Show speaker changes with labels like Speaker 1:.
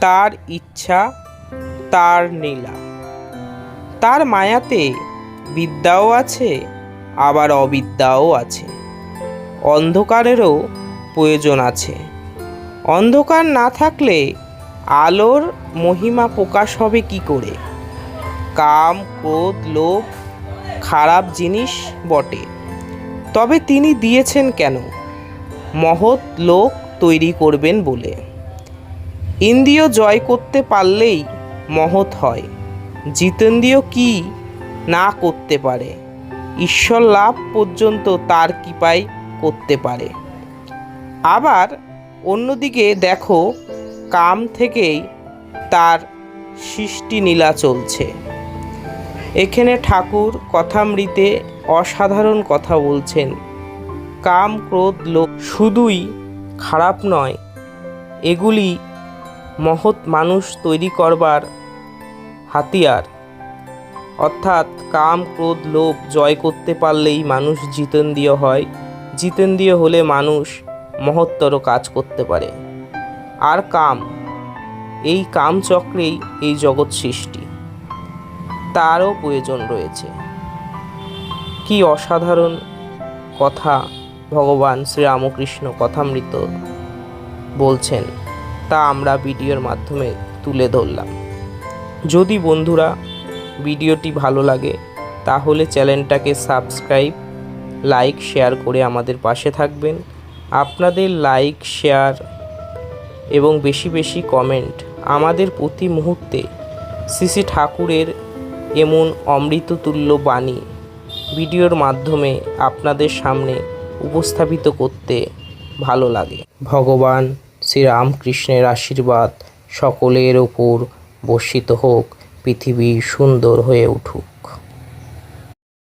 Speaker 1: তার ইচ্ছা, তার নীলা। তার মায়াতে বিদ্যাও আছে, আবার অবিদ্যাও আছে। অন্ধকারেরও প্রয়োজন আছে। অন্ধকার না থাকলে আলোর মহিমা প্রকাশ হবে কি করে? কাম, ক্রোধ, লোভ, খারাপ জিনিস বটে। তবে তিনি দিয়েছেন কেন? মহৎ লোক তৈরি করবেন বলে। ইন্দ্রিয় জয় করতে পারলেই মহৎ হয়। জিতেন্দ্রিয় কি না করতে পারে? ঈশ্বর লাভ পর্যন্ত তার কৃপাই করতে পারে। আবার অন্যদিকে দেখো, কাম থেকেই তার সৃষ্টি নীলা চলছে। এখানে ঠাকুর কথামৃতে অসাধারণ কথা বলছেন। কাম, ক্রোধ, লোভ শুধুই খারাপ নয়, এগুলি মহৎ মানুষ তৈরি করবার হাতিয়ার। অর্থাৎ কাম, ক্রোধ, লোভ জয় করতে পারলেই মানুষ জিতেন্দ্রীয় হয়। জিতেন্দ্রীয় হলে মানুষ মহত্তর কাজ করতে পারে। আর কাম, এই কাম চক্রেই এই জগৎ সৃষ্টি। তারও প্রয়োজন রয়েছে। কি অসাধারণ কথা ভগবান শ্রীরামকৃষ্ণ কথামৃত বলছেন। তা আমরা ভিডিওর মাধ্যমে তুলে ধরলাম। যদি বন্ধুরা ভিডিওটি ভালো লাগে, তাহলে চ্যানেলটাকে সাবস্ক্রাইব, লাইক, শেয়ার করে আমাদের পাশে থাকবেন। আপনাদের লাইক, শেয়ার এবং বেশি বেশি কমেন্ট আমাদের প্রতি মুহূর্তে শ্রী ঠাকুরের এমন অমৃততুল্য বাণী ভিডিওর মাধ্যমে আপনাদের সামনে উপস্থাপিত করতে ভালো লাগে। ভগবান শ্রীরামকৃষ্ণের আশীর্বাদ সকলের ওপর বর্ষিত হোক পৃথিবী সুন্দর হয়ে উঠুক।